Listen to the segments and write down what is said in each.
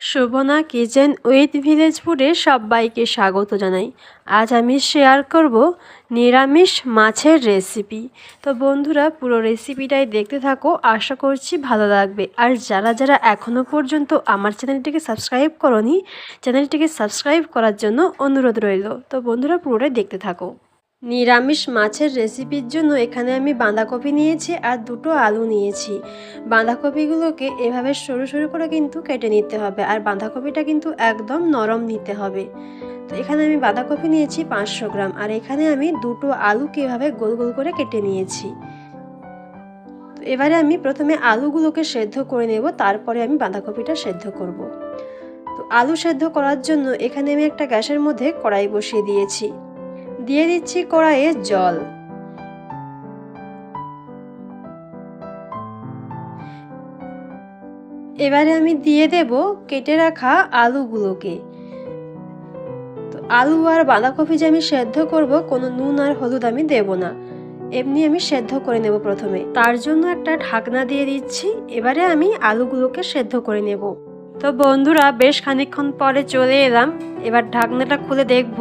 Shobhana kitchen with village ফুডে সবাইকে স্বাগত জানাই। আজ আমি শেয়ার করব নিরামিষ মাছের রেসিপি। তো বন্ধুরা, পুরো রেসিপিটাই দেখতে থাকো, আশা করছি ভালো লাগবে। আর যারা যারা এখনও পর্যন্ত আমার চ্যানেলটিকে সাবস্ক্রাইব করনি, চ্যানেলটিকে সাবস্ক্রাইব করার জন্য অনুরোধ রইল। তো বন্ধুরা, পুরোটাই দেখতে থাকো। নিরামিষ মাছের রেসিপির জন্য এখানে আমি বাঁধাকপি নিয়েছি আর দুটো আলু নিয়েছি। বাঁধাকপিগুলোকে এভাবে সরু সরু করে কিন্তু কেটে নিতে হবে আর বাঁধাকপিটা কিন্তু একদম নরম নিতে হবে। তো এখানে আমি বাঁধাকপি নিয়েছি পাঁচশো গ্রাম আর এখানে আমি দুটো আলুকে এভাবে গোল গোল করে কেটে নিয়েছি। তো এবারে আমি প্রথমে আলুগুলোকে সেদ্ধ করে নেব, তারপরে আমি বাঁধাকপিটা সেদ্ধ করব। তো আলু সেদ্ধ করার জন্য এখানে আমি একটা গ্যাসের মধ্যে কড়াই বসিয়ে দিয়েছি। দিয়ে দিচ্ছি কড়াইয়ে জল। এবারে আমি দিয়ে দেব কেটে রাখা আলুগুলোকে। তো আলু আর বাঁধাকপি যে আমি সেদ্ধ করব, কোনো নুন আর হলুদ আমি দেব না। এমনি আমি সেদ্ধ করে নেব প্রথমে। তার জন্য একটা ঢাকনা দিয়ে দিচ্ছি। এবারে আমি আলুগুলোকে সেদ্ধ করে নেব। তো বন্ধুরা, বেশ খানিকক্ষণ পরে চলে এলাম। এবার ঢাকনাটা খুলে দেখব।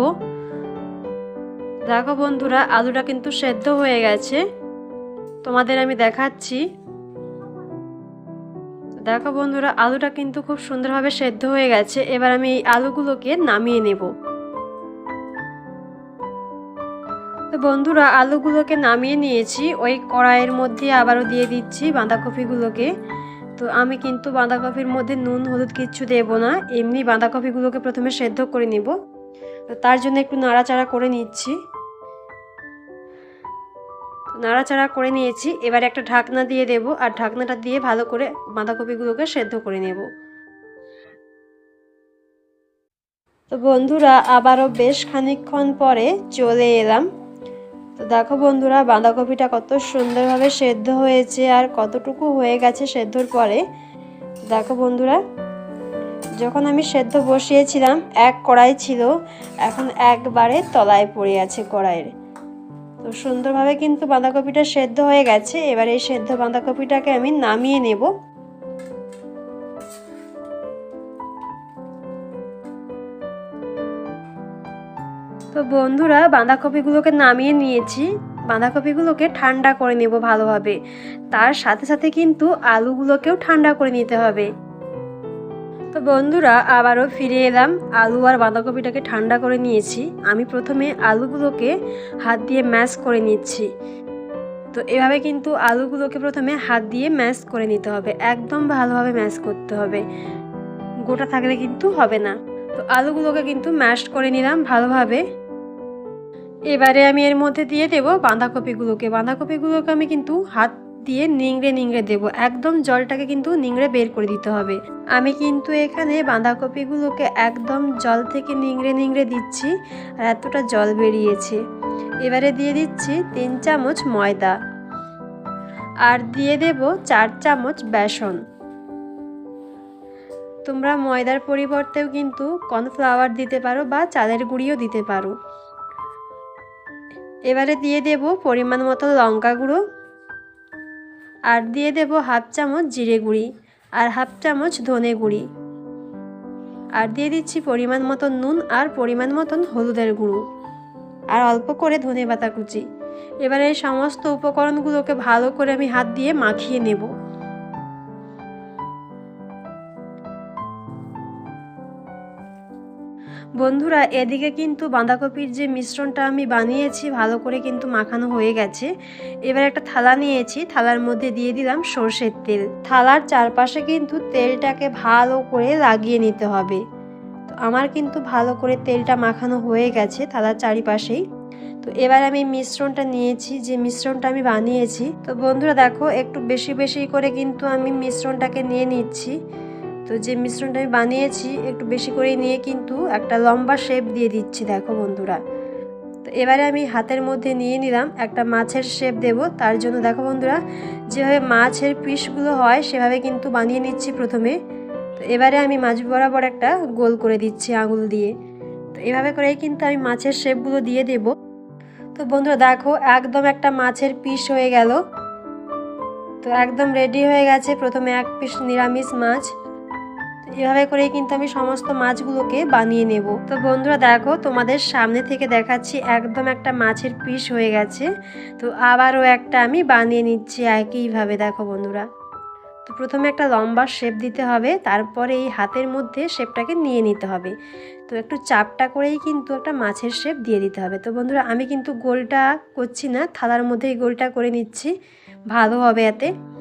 দেখো বন্ধুরা, আলুটা কিন্তু সেদ্ধ হয়ে গেছে। তোমাদের আমি দেখাচ্ছি। দেখো বন্ধুরা, আলুটা কিন্তু খুব সুন্দরভাবে সেদ্ধ হয়ে গেছে। এবার আমি এই আলুগুলোকে নামিয়ে নেব। তো বন্ধুরা, আলুগুলোকে নামিয়ে নিয়েছি। ওই কড়াইয়ের মধ্যে আবারও দিয়ে দিচ্ছি বাঁধাকপিগুলোকে। তো আমি কিন্তু বাঁধাকপির মধ্যে নুন, হলুদ কিচ্ছু দেব না। এমনি বাঁধাকপিগুলোকে প্রথমে সেদ্ধ করে নিব। তার জন্য একটু নাড়াচাড়া করে নিচ্ছি। নাড়াচাড়া করে নিয়েছি। এবার একটা ঢাকনা দিয়ে দেব আর ঢাকনাটা দিয়ে ভালো করে বাঁধাকপিগুলোকে সেদ্ধ করে নেব। তো বন্ধুরা, আবারও বেশ খানিকক্ষণ পরে চলে এলাম। তো দেখো বন্ধুরা, বাঁধাকপিটা কত সুন্দরভাবে সেদ্ধ হয়েছে আর কতটুকু হয়ে গেছে সেদ্ধর পরে। দেখো বন্ধুরা, যখন আমি সেদ্ধ বসিয়েছিলাম, এক কড়াই ছিল, এখন একবারে তলায় পড়ে আছে কড়াইয়ের। তো সুন্দরভাবে কিন্তু বাঁধাকপিটা সেদ্ধ হয়ে গেছে। এবার এই সেদ্ধ বাঁধাকপিটাকে আমি নামিয়ে নেব। তো বন্ধুরা, বাঁধাকপিগুলোকে নামিয়ে নিয়েছি। বাঁধাকপিগুলোকে ঠান্ডা করে নেব ভালোভাবে। তার সাথে সাথে কিন্তু আলুগুলোকেও ঠান্ডা করে নিতে হবে। তো বন্ধুরা, আবারও ফিরে এলাম। আলু আর বাঁধাকপিটাকে ঠান্ডা করে নিয়েছি। আমি প্রথমে আলুগুলোকে হাত দিয়ে ম্যাশ করে নিচ্ছি। তো এভাবে কিন্তু আলুগুলোকে প্রথমে হাত দিয়ে ম্যাশ করে নিতে হবে। একদম ভালোভাবে ম্যাশ করতে হবে। গোটা থাকলে কিন্তু হবে না। তো আলুগুলোকে কিন্তু ম্যাশ করে নিলাম ভালোভাবে। এবারে আমি এর মধ্যে দিয়ে দেবো বাঁধাকপিগুলোকে। বাঁধাকপিগুলোকে আমি কিন্তু হাত দিয়ে নিংড়ে নিংড়ে দেব। একদম জলটাকে কিন্তু নিংড়ে বের করে দিতে হবে। আমি কিন্তু এখানে বাঁধাকপিগুলোকে একদম জল থেকে নিংড়ে নিংড়ে দিচ্ছি আর এতটা জল বেরিয়েছে। এবারে দিয়ে দিচ্ছি তিন চামচ ময়দা আর দিয়ে দেব চার চামচ বেসন। তোমরা ময়দার পরিবর্তেও কিন্তু কর্নফ্লাওয়ার দিতে পারো বা চালের গুঁড়িও দিতে পারো। এবারে দিয়ে দেব পরিমাণ মতো লঙ্কা গুঁড়ো আর দিয়ে দেব হাফ চামচ জিরে গুঁড়ি আর হাফ চামচ ধনে গুঁড়ি। আর দিয়ে দিচ্ছি পরিমাণ মতন নুন আর পরিমাণ মতন হলুদের গুঁড়ো। আর অল্প করে ধনে পাতা কুচি। এবারে এই সমস্ত উপকরণগুলোকে ভালো করে আমি হাত দিয়ে মাখিয়ে নেব। বন্ধুরা, এদিকে কিন্তু বাঁধাকপির যে মিশ্রণটা আমি বানিয়েছি, ভালো করে কিন্তু মাখানো হয়ে গেছে। এবার একটা থালা নিয়েছি, থালার মধ্যে দিয়ে দিলাম সর্ষের তেল। থালার চারপাশে কিন্তু তেলটাকে ভালো করে লাগিয়ে নিতে হবে। তো আমার কিন্তু ভালো করে তেলটা মাখানো হয়ে গেছে থালার চারিপাশেই। তো এবার আমি মিশ্রণটা নিয়েছি, যে মিশ্রণটা আমি বানিয়েছি। তো বন্ধুরা, দেখো, একটু বেশি বেশি করে কিন্তু আমি মিশ্রণটাকে নিয়ে নিচ্ছি। তো যে মিশ্রণটা আমি বানিয়েছি, একটু বেশি করে নিয়ে কিন্তু একটা লম্বা শেপ দিয়ে দিচ্ছি, দেখো বন্ধুরা। তো এবারে আমি হাতের মধ্যে নিয়ে নিলাম, একটা মাছের শেপ দেব। তার জন্য দেখো বন্ধুরা, যেভাবে মাছের পিসগুলো হয়, সেভাবে কিন্তু বানিয়ে নিচ্ছি প্রথমে। তো এবারে আমি মাছ বরাবর একটা গোল করে দিচ্ছি আঙুল দিয়ে। তো এভাবে করেই কিন্তু আমি মাছের শেপগুলো দিয়ে দেব। তো বন্ধুরা, দেখো, একদম একটা মাছের পিস হয়ে গেল। তো একদম রেডি হয়ে গেছে প্রথমে এক পিস নিরামিষ মাছ। এভাবে করে কিন্তু আমি সমস্ত মাছগুলোকে বানিয়ে নেব। তো বন্ধুরা দেখো, তোমাদের সামনে থেকে দেখাচ্ছি একদম একটা মাছের পিস হয়ে গেছে। তো আবারও একটা আমি বানিয়ে নিচ্ছি একইভাবে, দেখো বন্ধুরা। তো প্রথমে একটা লম্বা শেপ দিতে হবে, তারপরে এই হাতের মধ্যে শেপটাকে নিয়ে নিতে হবে। তো একটু চাপটা করেই কিন্তু একটা মাছের শেপ দিয়ে দিতে হবে। তো বন্ধুরা, আমি কিন্তু গোলটা করছি না, থালার মধ্যেই গোলটা করে নিচ্ছি। ভালো হবে এতে।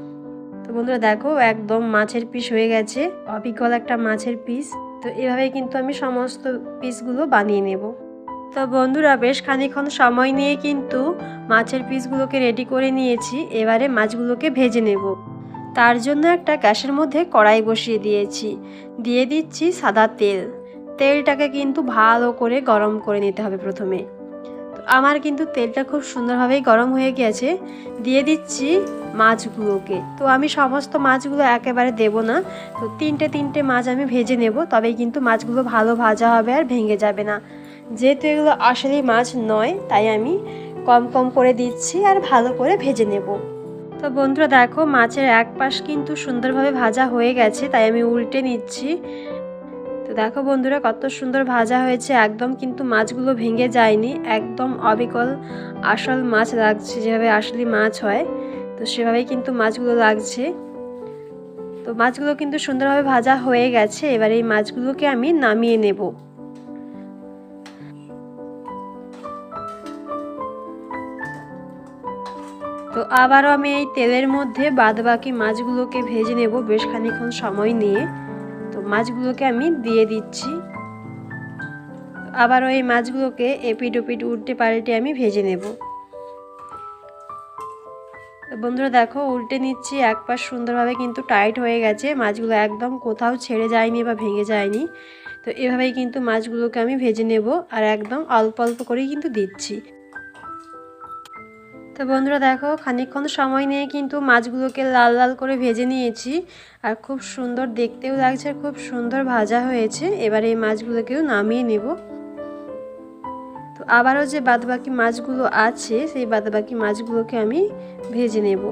বন্ধুরা দেখো, একদম মাছের পিস হয়ে গেছে। অবিকল একটা মাছের পিস তো এভাবেই কিন্তু আমি সমস্ত পিসগুলো বানিয়ে নেব। তো বন্ধুরা, বেশ খানিক্ষণ সময় নিয়ে কিন্তু মাছের পিসগুলোকে রেডি করে নিয়েছি। এবারে মাছগুলোকে ভেজে নেব। তার জন্য একটা গ্যাসের মধ্যে কড়াই বসিয়ে দিয়েছি। দিয়ে দিচ্ছি সাদা তেল। তেলটাকে কিন্তু ভালো করে গরম করে নিতে হবে প্রথমে। আমার কিন্তু তেলটা খুব সুন্দরভাবেই গরম হয়ে গেছে। দিয়ে দিচ্ছি মাছগুলোকে। তো আমি সমস্ত মাছগুলো একেবারে দেব না। তো তিনটে তিনটে মাছ আমি ভেজে নেব, তবেই কিন্তু মাছগুলো ভালো ভাজা হবে আর ভেঙে যাবে না। যেহেতু এগুলো আসলেই মাছ নয়, তাই আমি কম কম করে দিচ্ছি আর ভালো করে ভেজে নেব। তো বন্ধুরা দেখো, মাছের এক পাশ কিন্তু সুন্দরভাবে ভাজা হয়ে গেছে, তাই আমি উল্টে নিচ্ছি। তো দেখো বন্ধুরা, কত সুন্দর ভাজা হয়েছে। একদম কিন্তু মাছগুলো ভেঙে যায়নি। একদম অবিকল আসল মাছ লাগছে, যেভাবে আসলে মাছ হয়। তো সেভাবেই কিন্তু মাছগুলো লাগছে। তো মাছগুলো কিন্তু সুন্দরভাবে ভাজা হয়ে গেছে। এবার এই মাছগুলোকে আমি নামিয়ে নেব। তো আবারও আমি এই তেলের মধ্যে বাদবাকি মাছগুলোকে ভেজে নেব বেশ খানিক্ষণ সময় নিয়ে। মাছগুলোকে আমি দিয়ে দিচ্ছি। আবার ওই মাছগুলোকে এপিট ওপিট উল্টে পাল্টে আমি ভেজে নেব। বন্ধুরা দেখো, উল্টে নিচ্ছি, এক পাশ সুন্দরভাবে কিন্তু টাইট হয়ে গেছে। মাছগুলো একদম কোথাও ছেড়ে যায়নি বা ভেঙে যায়নি। তো এভাবেই কিন্তু মাছগুলোকে আমি ভেজে নেব আর একদম অল্প অল্প করেই কিন্তু দিচ্ছি। তো বন্ধুরা দেখো, খানিকক্ষণ সময় নিয়ে কিন্তু মাছগুলোকে লাল লাল করে ভেজে নিয়েছি। আর খুব সুন্দর দেখতেও লাগছে, খুব সুন্দর ভাজা হয়েছে। এবার এই মাছগুলোকেও নামিয়ে নেব। তো আবারও যে বাদবাকি মাছগুলো আছে, সেই বাদবাকি মাছগুলোকে আমি ভেজে নেব।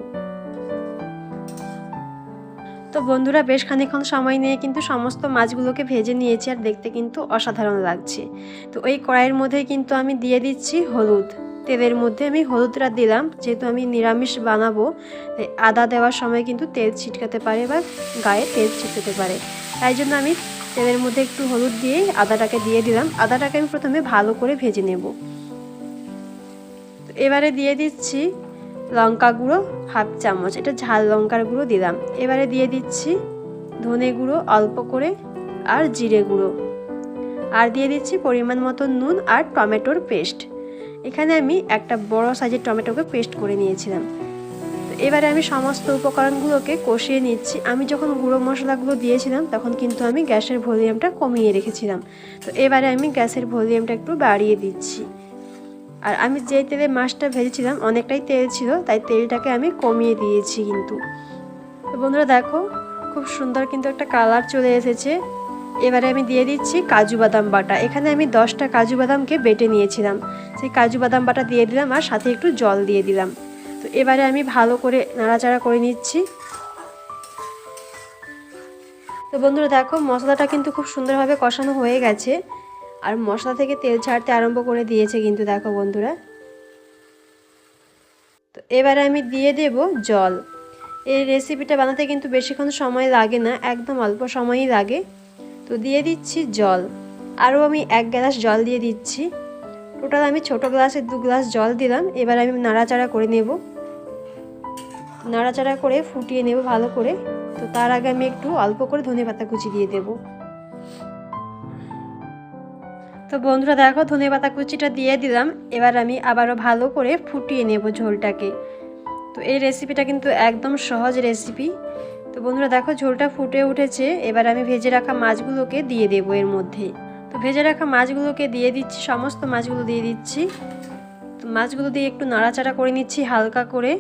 তো বন্ধুরা, বেশ খানিক্ষণ সময় নিয়ে কিন্তু সমস্ত মাছগুলোকে ভেজে নিয়েছি, আর দেখতে কিন্তু অসাধারণ লাগছে। তো ওই কড়াইয়ের মধ্যে কিন্তু আমি দিয়ে দিচ্ছি হলুদ। তেলের মধ্যে আমি হলুদটা দিলাম, যেহেতু আমি নিরামিষ বানাবো আদা দেওয়ার সময় কিন্তু তেল ছিটকাতে পারে বা গায়ে তেল ছিটকাতে পারে। তাই জন্য আমি তেলের মধ্যে একটু হলুদ দিয়ে আদাটাকে দিয়ে দিলাম। আদাটাকে আমি প্রথমে ভালো করে ভেজে নেব। এবারে দিয়ে দিচ্ছি লঙ্কা গুঁড়ো হাফ চামচ, এটা ঝাল লঙ্কার গুঁড়ো দিলাম। এবারে দিয়ে দিচ্ছি ধনে গুঁড়ো অল্প করে আর জিরে গুঁড়ো। আর দিয়ে দিচ্ছি পরিমাণ মতো নুন আর টমেটোর পেস্ট। এখানে আমি একটা বড় সাইজের টমেটোকে পেস্ট করে নিয়েছিলাম। তো এবারে আমি সমস্ত উপকরণগুলোকে কষিয়ে নিচ্ছি। আমি যখন গুঁড়ো মশলাগুলো দিয়েছিলাম, তখন কিন্তু আমি গ্যাসের ভলিউমটা কমিয়ে রেখেছিলাম। তো এবারে আমি গ্যাসের ভলিউমটা একটু বাড়িয়ে দিচ্ছি। আর আমি যে তেলে মাছটা ভেজেছিলাম, অনেকটাই তেল ছিল, তাই তেলটাকে আমি কমিয়ে দিয়েছি কিন্তু। তো বন্ধুরা দেখো, খুব সুন্দর কিন্তু একটা কালার চলে এসেছে। এবারে আমি দিয়ে দিচ্ছি কাজু বাদাম বাটা। এখানে আমি দশটা কাজু বাদামকে বেটে নিয়েছিলাম। সেই কাজু বাদাম বাটা দিয়ে দিলাম আর সাথে একটু জল দিয়ে দিলাম। তো এবারে আমি ভালো করে নাড়াচাড়া করে নিচ্ছি। তো বন্ধুরা দেখো, মশলাটা কিন্তু খুব সুন্দরভাবে কষানো হয়ে গেছে। আর মশলা থেকে তেল ছাড়তে আরম্ভ করে দিয়েছে কিন্তু দেখো বন্ধুরা। তো এবারে আমি দিয়ে দেব জল। এই রেসিপিটা বানাতে কিন্তু বেশিক্ষণ সময় লাগে না, একদম অল্প সময়ই লাগে। তো দিয়ে দিচ্ছি জল। আরও আমি এক গ্লাস জল দিয়ে দিচ্ছি। টোটাল আমি ছোট গ্লাসে দু গ্লাস জল দিলাম। এবার আমি নাড়াচাড়া করে নেব। নাড়াচাড়া করে ফুটিয়ে নেব ভালো করে। তো তার আগে আমি একটু অল্প করে ধনে পাতা কুচি দিয়ে দেব। তো বন্ধুরা দেখো, ধনে পাতা কুচিটা দিয়ে দিলাম। এবার আমি আবারও ভালো করে ফুটিয়ে নেব ঝোলটাকে। তো এই রেসিপিটা কিন্তু একদম সহজ রেসিপি তো বন্ধুরা দেখো ঝোলটা ফুটে উঠেছে, এবার আমি ভেজে রাখা মাছগুলোকে দিয়ে দেবো এর মধ্যে। তো ভেজে রাখা মাছগুলোকে দিয়ে দিচ্ছি, সমস্ত মাছগুলো দিয়ে দিচ্ছি। তো মাছগুলো দিয়ে একটু নাড়াচাড়া করে নিচ্ছি হালকা করে।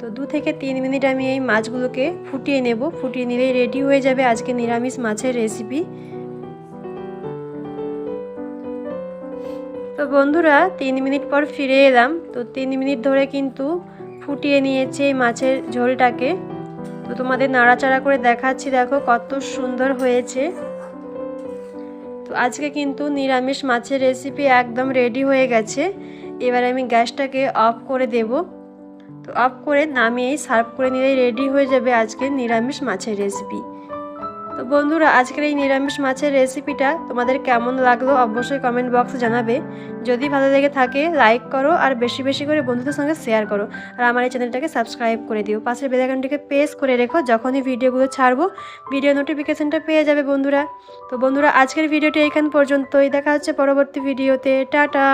তো দু থেকে তিন মিনিট আমি এই মাছগুলোকে ফুটিয়ে নেব। ফুটিয়ে নিলেই রেডি হয়ে যাবে আজকে নিরামিষ মাছের রেসিপি তো বন্ধুরা, তিন মিনিট পর ফিরে এলাম। তো তিন মিনিট ধরে কিন্তু ফুটিয়ে নিয়েছে এই মাছের ঝোলটাকে। তো তোমাদের নাড়াচাড়া করে দেখাচ্ছি, দেখো কত সুন্দর হয়েছে। তো আজকে কিন্তু নিরামিষ মাছের রেসিপি একদম রেডি হয়ে গেছে। এবার আমি গ্যাসটাকে অফ করে দেব। তো অফ করে নামিয়েই সার্ভ করে নিলেই রেডি হয়ে যাবে আজকে নিরামিষ মাছের রেসিপি তো বন্ধুরা, আজকের এই নিরামিষ মাছের রেসিপিটা তোমাদের কেমন লাগল অবশ্যই কমেন্ট বক্সে জানাবে। যদি ভালো লেগে থাকে লাইক করো আর বেশি বেশি করে বন্ধুদের সঙ্গে শেয়ার করো। আর আমার এই চ্যানেলটাকে সাবস্ক্রাইব করে দিও। পাশের বেলাইকনটিকে প্রেস করে রেখো, যখনই ভিডিওগুলো ছাড়বো ভিডিও নোটিফিকেশানটা পেয়ে যাবে বন্ধুরা। তো বন্ধুরা, আজকের ভিডিওটি এখান পর্যন্তই। দেখা হচ্ছে পরবর্তী ভিডিওতে টাটা!